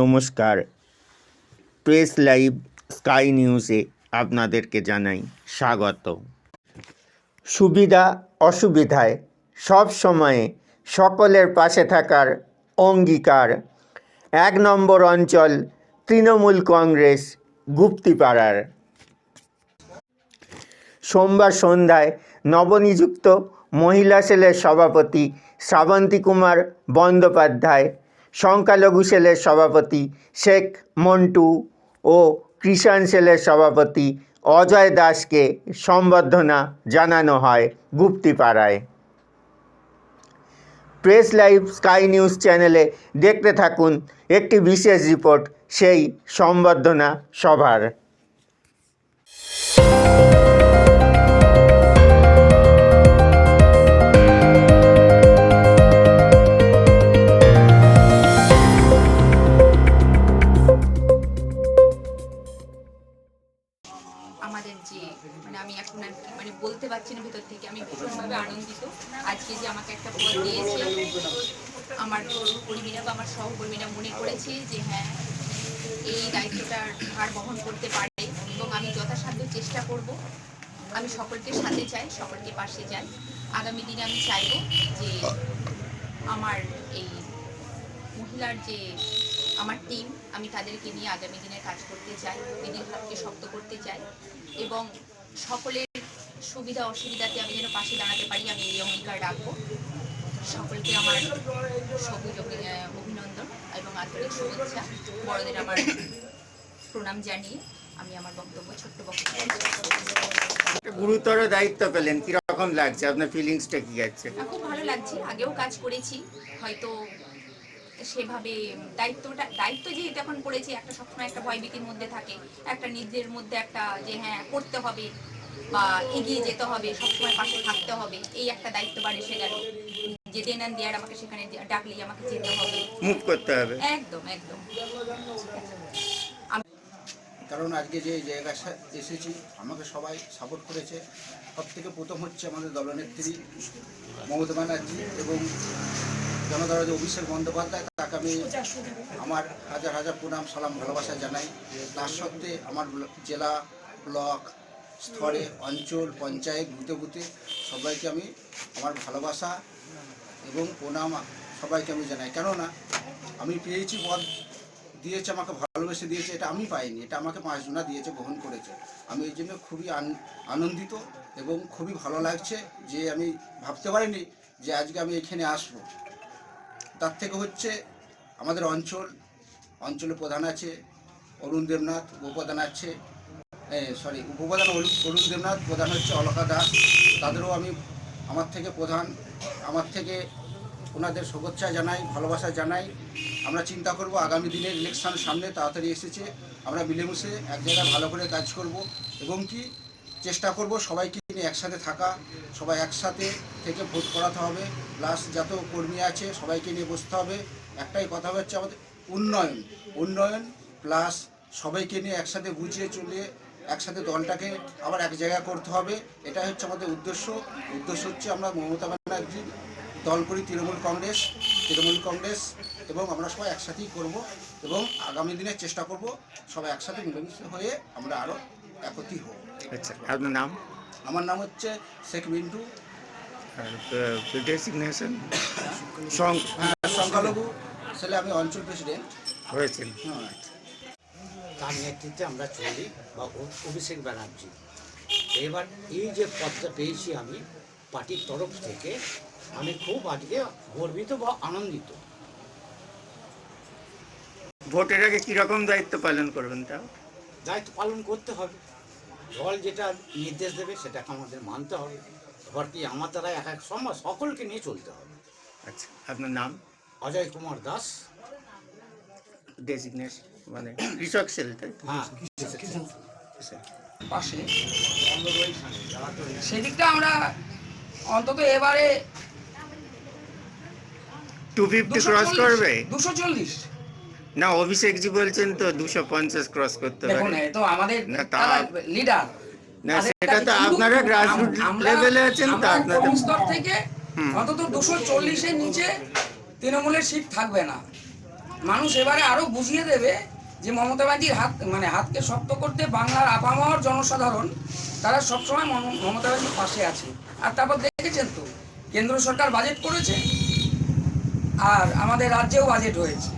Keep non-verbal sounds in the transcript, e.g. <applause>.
নমস্কার। Press live sky নিউজে আপনাদেরকে জানাই স্বাগত। সুবিধা অসুবিধায় সব সময়ে সকলের পাশে থাকার অঙ্গীকার এক নম্বর অঞ্চল তৃণমূল কংগ্রেস গুপ্তিপাড়ার। সোমবার সন্ধ্যায় নবনিযুক্ত মহিলা সেলের সভাপতি শ্রাবন্তী কুমার বন্দ্যোপাধ্যায় সংখ্যালঘু সেলের সভাপতি শেখ মন্টু ও কৃষাণ সেলের সভাপতি অজয় দাসকে সম্বর্ধনা জানানো হয় গুপ্তিপাড়ায়। প্রেস লাইভ স্কাই নিউজ চ্যানেলে দেখতে থাকুন একটি বিশেষ রিপোর্ট, সেই সম্বর্ধনা সভার। পারছি না ভেতর থেকে। আমি ভীষণভাবে আনন্দিত। আজকে যে আমাকে একটা পদ দিয়েছে, আমার কর্মীরা বা আমার সহকর্মীরা মনে করেছে যে হ্যাঁ এই দায়িত্বটার ভার বহন করতে পারে এবং আমি যথাসাধ্য চেষ্টা করব। আমি সকলকে সাথে চাই, সকলকে পাশে চাই আগামী দিনে আমি চাইব যে আমার এই মহিলার যে আমার টিম আমি তাদেরকে নিয়ে আগামী দিনে কাজ করতে চাই, দিদির হাতকে শক্ত করতে চাই এবং সকলের সুবিধা অসুবিধাতে আমি যেন পাশে দাঁড়াতে পারি আমি এই অঙ্গীকার রাখব। সকলকে আমার সবুজ অভিনন্দন এবং আন্তরিক শুভেচ্ছা। বড়দের আমার প্রণাম জানিয়ে আমি আমার বক্তব্য ছোট্ট বক্তব্য গুরুতর দায়িত্ব পেলেন কীরকম লাগছে? আপনার ফিলিংসটা কি আছে? খুব ভালো লাগছে আগেও কাজ করেছি হয়তো সেভাবে দায়িত্বটা দায়িত্ব যেহেতু এখন পড়েছি একটা সবসময় একটা ভয়ভীতির মধ্যে থাকে একটা নিজের মধ্যে একটা যে হ্যাঁ করতে হবে। বা এগিয়ে যেতে হবে সবসময় পাশে থাকতে হবে এই একটা দায়িত্ব বাড়ে এসে গেল যে দেন অ্যান্ড দেয়ার আমাকে সেখানে ডাকলেই আমাকে যেতে হবে। মুভ করতে হবে। একদম একদম। কারণ আজকে যে জায়গায় এসেছি আমাকে সবাই সাপোর্ট করেছে। সব থেকে প্রথম হচ্ছে আমাদের দলনেত্রী মমতা ব্যানার্জি এবং জনদল যে অভিষেক বন্দ্যোপাধ্যায় তাকে আমি আমার হাজার হাজার প্রণাম সালাম ভালোবাসা জানাই। তার সত্ত্বে আমার জেলা ব্লক স্তরে, অঞ্চল, পঞ্চায়েত, বুথে বুথে সবাইকে আমি আমার ভালোবাসা এবং প্রণাম সবাইকে আমি জানাই। কেননা আমি পেয়েছি পদ, দিয়েছে, আমাকে ভালোবেসে দিয়েছে, এটা আমি পাইনি, এটা আমাকে পাঁচজনা দিয়েছে গ্রহণ করেছে। আমি এই জন্য খুবই আন- আনন্দিত এবং খুবই ভালো লাগছে যে আমি ভাবতে পারিনি যে আজকে আমি এখানে আসব। তার থেকে হচ্ছে আমাদের অঞ্চল অঞ্চলে প্রধান আছে অরুণ দেবনাথ উপপ্রধান আছে সরি উপপ্রধান অরুণ দেবনাথ, প্রধান হচ্ছে অলকা দাস। তাদেরও আমি আমার থেকে প্রধান, আমার থেকে ওনাদের শুভেচ্ছা জানাই, ভালোবাসা জানাই। আমরা চিন্তা করব আগামী দিনের ইলেকশন সামনে তাড়াতাড়ি এসেছে। আমরা মিলেমিশে এক জায়গায় ভালো করে কাজ করব এবং কি চেষ্টা করব সবাইকে নিয়ে একসাথে থাকা, সবাই একসাথে থেকে ভোট করাতে হবে। প্লাস যত কর্মী আছে, সবাইকে নিয়ে বসতে হবে। একটাই কথা হচ্ছে আমাদের উন্নয়ন। উন্নয়ন প্লাস সবাইকে নিয়ে একসাথে বুঝিয়ে চলিয়ে একসাথে দলটাকে আবার এক জায়গায় করতে হবে এটাই হচ্ছে আমাদের উদ্দেশ্য। উদ্দেশ্য হচ্ছে আমরা মমতা ব্যানার্জির দল করি তৃণমূল কংগ্রেস তৃণমূল কংগ্রেস এবং আমরা সবাই একসাথেই করব এবং আগামী দিনে চেষ্টা করব সবাই একসাথে মিলেমিশে হয়ে আমরা আরও একত্রিত হব। আচ্ছা আপনার নাম? আমার নাম হচ্ছে শেখ মিন্টু। ডেসিগনেশন <coughs> সংখ্যালঘু আসলে আমি অঞ্চল প্রেসিডেন্ট হয়েছিল। হ্যাঁ তার নেতৃত্বে আমরা চলি বা অভিষেক ব্যানার্জি। এবার এই যে পদটা পেয়েছি আমি পার্টির তরফ থেকে আমি খুব আজকে গর্বিত বা আনন্দিত। ভোটের আগে কীরকম দায়িত্ব পালন করবেন তা দায়িত্ব পালন করতে হবে। দল যেটা নির্দেশ দেবে সেটাকে আমাদের মানতে হবে। এবার কি আমার দ্বারা এক এক সময় সকলকে নিয়ে চলতে হবে। আচ্ছা আপনার নাম? অজয় কুমার দাস। ডেসিগনেশন মানে কৃষক সেল তাই হ্যাঁ পাশে সেদিকটা আমরা অন্তত এবারে টু ফিফটি ক্রস করবে? দুশো চল্লিশ। না অভিষেকজি বলছেন তো দুশো পঞ্চাশ ক্রস করতে এ তো আমাদের না, তা- লিডার না, সেটা তো আপনারা level এ আছেন তো, আপনাদের- স্তর থেকে অন্তত দুশো চল্লিশের নিচে তৃণমূলের সিট থাকবে না। মানুষ এবারে আরও বুঝিয়ে দেবে যে মমতা হাত মানে হাতকে শক্ত করতে বাংলার আপামর জনসাধারণ, তারা সবসময় মমতা পাশে আছে। আর তারপর দেখেছেন তো, কেন্দ্র সরকার বাজেট করেছে, আর আমাদের রাজ্যেও বাজেট হয়েছে।